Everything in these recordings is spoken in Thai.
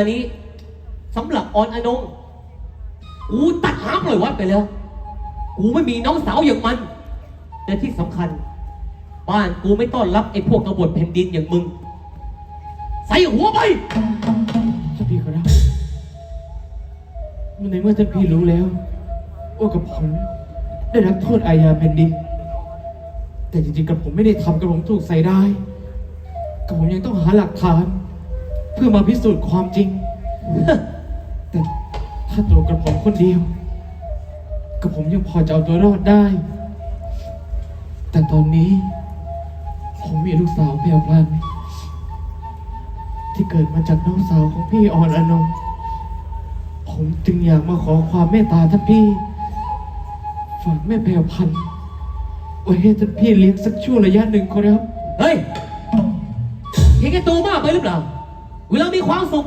อันนี้สำหรับออนอนงกูตัดหางปล่อยวัดไปแล้วกูไม่มีน้องสาวอย่างมันแต่ที่สำคัญ บ้านกูไม่ต้อนรับไอ้พวกกบฏแผ่นดินอย่างมึง ใส่หัวไปท่านพี่ครับในเมื่อท่านพี่รู้แล้วว่ากับผมได้รับโทษอาญาแผ่นดิน แต่จริงๆกับผมไม่ได้ทำกับผมถูกใส่ได้ายกับผมยังต้องหาหลักฐาน เพื่อมาพิสูจน์ความจริง แต่ถ้าตัวกับผมคนเดียวกับผมยังพอจะเอาตัวรอดได้ แต่ตอนนี้ ผมมีลูกสาวแพรวพลันที่เกิดมาจากน้องสาวของพี่ออนอนงผมจึงอยากมาขอความเมตตาท่านพี่ฝากแม่แพรวพันธุ์ไว้ให้ท่านพี่เลี้ยงสักช่วงระยะหนึ่งครับ เฮ้ยเห็นแก่ตัวมากไปหรือเปล่า เวลามีความสุข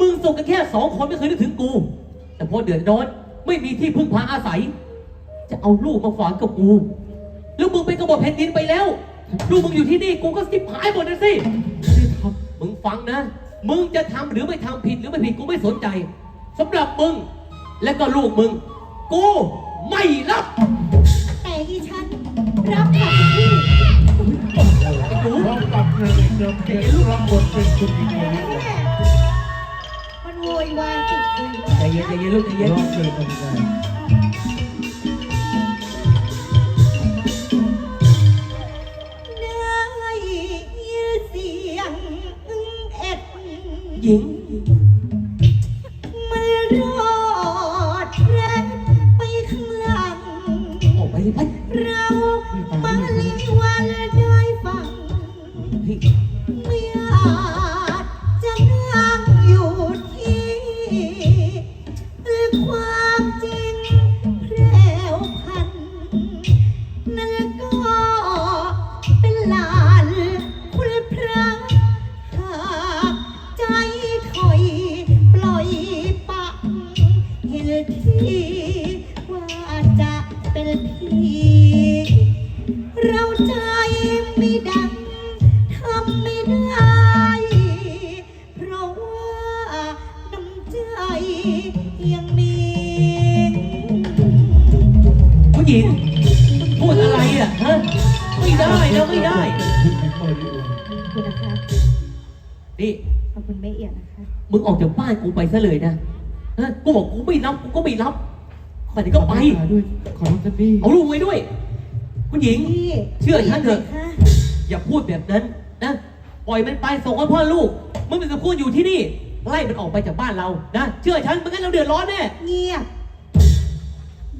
มึงสุขกันแค่สองคนไม่เคยนึกถึงกู แต่พอเดือดร้อนไม่มีที่พึ่งพาอาศัย จะเอาลูกมาฝากกับกู แล้วมึงเป็นกบฏแผ่นดินไปแล้ว ลูกมึงอยู่ที่นี่กูก็สิบหายหมดนะสิไม่ได้ทมึงฟังนะ มึงจะทำหรือไม่ทำผิดหรือไม่ผิดกูไม่สนใจสำหรับมึงและก็ลูกมึง กูไม่รับ แต่อีฉันรับค่ะคุณพี่ เพลงเดิมเพลงรับบทเป็นคุณหญิงเลยมันโวยวายติดเลยใจเย็นใจเย็นลูกใจเย็นร้องเพลงกันได้ได้ยินเสียงเอ็ดหญิงมันรอดแรกไปข้างหลังออกไปเลยไปเรามาลีวันได้ฟัง เราใจไม่ดังทำไม่ได้ เพราะว่าน้ำใจยังมี ผู้หญิงพูดอะไรอะฮะไม่ได้นะไม่ได้คุณหญิงมาริโอขอบคุณนะคะ นี่ ขอบคุณแม่เอียดนะคะ มึงออกจากบ้านกูไปซะเลยนะฮะกูบอกกูไม่รับกูก็ไม่รับ ขอที่ำก็ไปขอเมตตาด้วย ขอรับท่านพี่ เอาลูกไว้ด้วยผู้หญิง พี่เชื่อฉันเถอะ ค่ะอย่าพูดแบบนั้นนะ ปล่อยมันไปส่งให้พ่อลูก มึงเป็นกับพูดอยู่ที่นี่ ไล่มันออกไปจากบ้านเรา นะ เชื่อฉันไม่งั้นเราเดือดร้อนแน่ เงียบ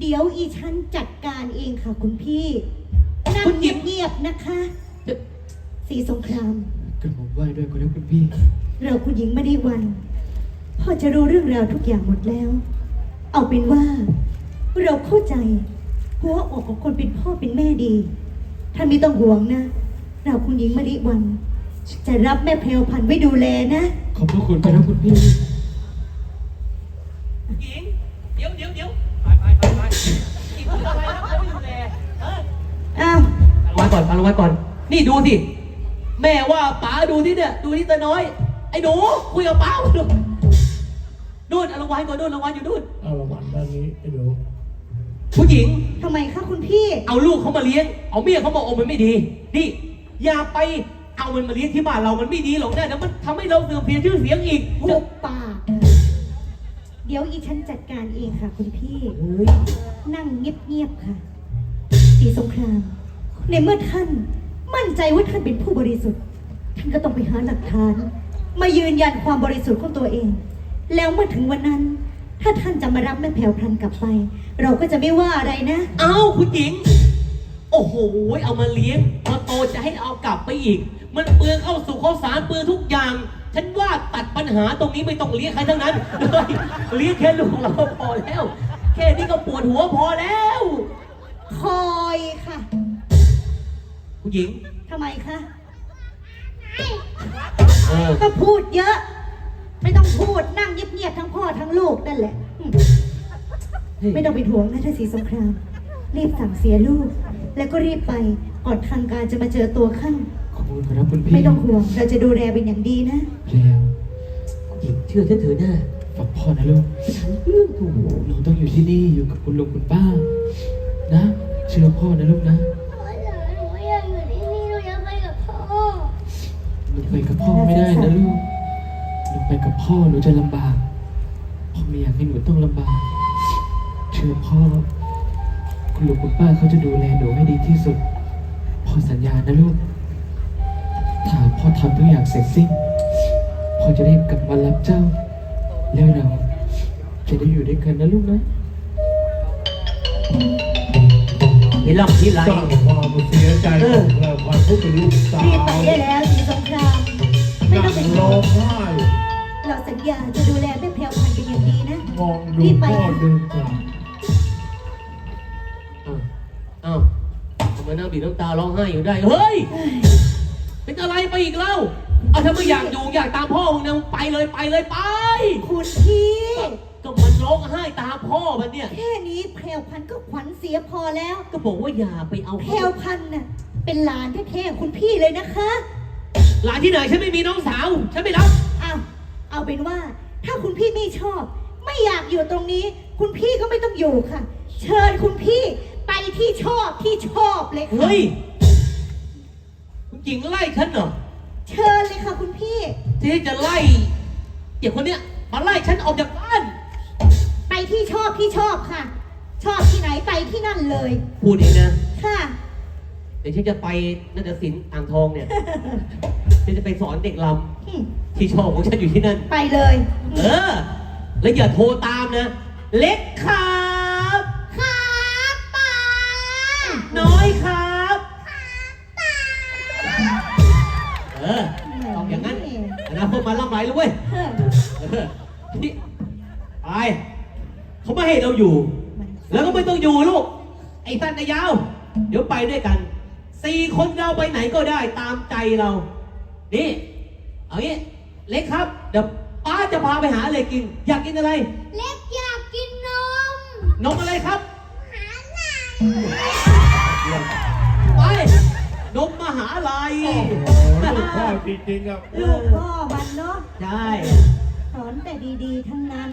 เดี๋ยวอีฉันจัดการเองค่ะคุณพี่นั่งคุณหญิง เงียบๆนะคะจะสีสงคราม กระผมไหว้ด้วยขอรับคุณพี่ เราคุณหญิงไม่ได้วันพ่อจะรู้เรื่องราวทุกอย่างหมดแล้ว เอาเป็นว่า เราเข้าใจหัวอกของคนเป็นพ่อเป็นแม่ดีท่านไม่ต้องห่วงนะ เราคุณหญิงมะลิวัน จะรับแม่เพลวพันธุ์ไว้ดูแลนะ ขอบพระคุณขอรับคุณพี่ หญิง เดี๋ยวเดี๋ยวเดี๋ยวไปไปไปไปอีกพูดอะไรนะเขาไม่ดูแลเอออ้าวฟังก่อนฟังไว้ก่อน นี่ดูสิ แม่ว่าป๋าดูที่เนี่ย ดูที่ตาน้อย ไอ้หนูคุยกับป๋าดูนู่นเอารางวัลก่อนนู่นรางวัลอยู่นู่น เอาละวันด้านนี้ไอ้หนู ผู้หญิง ทำไมคะคุณพี่ เอาลูกเขามาเลี้ยง เอาเมียเขามาอมมันไม่ดี นี่ อย่าไปเอามันมาเลี้ยงที่บ้านเรา มันไม่ดีหรอกนะเดี๋ยวมันทำให้เราเสื่อมเสียชื่อเสียงอีกหุบปากเดี๋ยวอีฉันจัดการเองค่ะ คุณพี่ เฮ้ยนั่งเงียบๆค่ะ สีสงคราม ในเมื่อท่านมั่นใจว่าท่านเป็นผู้บริสุทธิ์ ท่านก็ต้องไปหาหลักฐาน มายืนยันความบริสุทธิ์ของตัวเอง แล้วเมื่อถึงวันนั้น ถ้าท่านจะมารับแม่แผ่วพลันกลับไป เราก็จะไม่ว่าอะไรนะ เอาคุณหญิง โอ้โห เอามาเลี้ยงพอโตจะให้เอากลับไปอีก มันเปลืองเข้าสู่ข้าวสารเปลืองทุกอย่าง ฉันว่าตัดปัญหาตรงนี้ไม่ต้องเลี้ยงใครทั้งนั้นเลยเลี้ยงแค่ลูกเราก็พอแล้ว แค่นี้ก็ปวดหัวพอแล้ว คอยค่ะ คุณหญิง ทำไมคะ เออ ก็พูดเยอะ ไม่ต้องพูดนั่งเงียบๆทั้งพ่อทั้งลูกนั่นแหละอืมไม่ต้องไปห่วงนะท่านสีสงคราม รีบสั่งเสียลูก แล้วก็รีบไปก่อนทางการจะมาเจอตัวข้างขอบคุณขอรับคุณพี่ไม่ต้องห่วง เราจะดูแลเป็นอย่างดีนะ แล้วเชื่อฉันเถอะหน้าฟังพ่อนะลูกฉันเรื่องถูกหนูต้องอยู่ที่นี่อยู่กับคุณลุงคุณป้า นะ เชื่อพ่อนะลูกนะพ่อจ๋าหนูไม่อยากอยู่ที่นี่หนูอยากไปกับพ่อหนูไปกับพ่อไม่ได้นะลูกห นูไปกับพ่อหนูจะลำบาก พ่อไม่อยากให้หนูต้องลำบาก เชื่อพ่อ คุณลุงคุณป้าเขาจะดูแลหนูให้ดีที่สุด พ่อสัญญานะลูก ถ้าพ่อทำทุกอย่างเสร็จสิ้น พ่อจะได้กลับมารับเจ้า แล้วเราจะได้อยู่ด้วยกันนะลูกนะที่ลำที่ไรสร้างความเสียใจของเราความผู้เป็นลูกสาวรีบไปได้แล้ว เราสัญญาจะดูแลแม่แพรวพันธุ์เป็นอย่างดีนะ มองดูรีบไปพ่อนะเดินจากเอ้าเอ้าทำไมนั่งบีบน้ำตาร้องไห้อยู่ได้ เฮ้ย เป็นอะไรไปอีกเล่าเอาถ้าไม่อยากอยู่อยากตามพ่อมึงนะมึงไปเลยไปเลยไป คุณพี่ ก็มันร้องไห้ตามพ่อมันเนี่ย แค่นี้แพรวพันธุ์ก็ขวัญเสียพอแล้ว ก็บอกว่าอย่าไปเอาแพรวพันธุ์น่ะเป็นหลานแท้ๆคุณพี่เลยนะคะ หลานที่ไหนฉันไม่มีน้องสาว ฉันไม่รับ เอาเอาเป็นว่า ถ้าคุณพี่ไม่ชอบ ไม่อยากอยู่ตรงนี้ คุณพี่ก็ไม่ต้องอยู่ค่ะ เชิญคุณพี่ไปที่ชอบที่ชอบเลยค่ะ เฮ้ยคุณหญิงไล่ฉันเหรอเชิญเลยค่ะคุณพี่ ที่จะไล่เด็กคนเนี้ยมาไล่ฉันออกจากบ้าน ไปที่ชอบที่ชอบค่ะ ชอบที่ไหนไปที่นั่นเลย พูดเองนะ ค่ะ เดี๋ยวฉันจะไปนาฏศิลป์อ่างทองเนี่ย ฉันจะไปสอนเด็กลำที่ชอบของฉันอยู่ที่นั่น ไปเลยเออ แล้วอย่าโทรตามนะ เล็กครับ ครับป้าน้อยครับ เออต้องอย่างนั้นอนาคตมาล่ำไรเลยเว้ย เออเออนี่ไปเขาไม่ให้เราอยู่ แล้วก็ไม่ต้องอยู่ลูก ไอ้สั้นไอ้ยาว เดี๋ยวไปด้วยกัน สี่คนเราไปไหนก็ได้ตามใจเรา นี่ เอางี้ เล็กครับ เดี๋ยวป้าจะพาไปหาอะไรกิน อยากกินอะไร เล็กอยากกินนม นมอะไรครับ หาหน่อยไป นมมหาลัยโอ้โหลูกพ่อจริงๆครับ ลูกพ่อมันเนาะ ใช่ สอนแต่ดีๆ ทั้งนั้น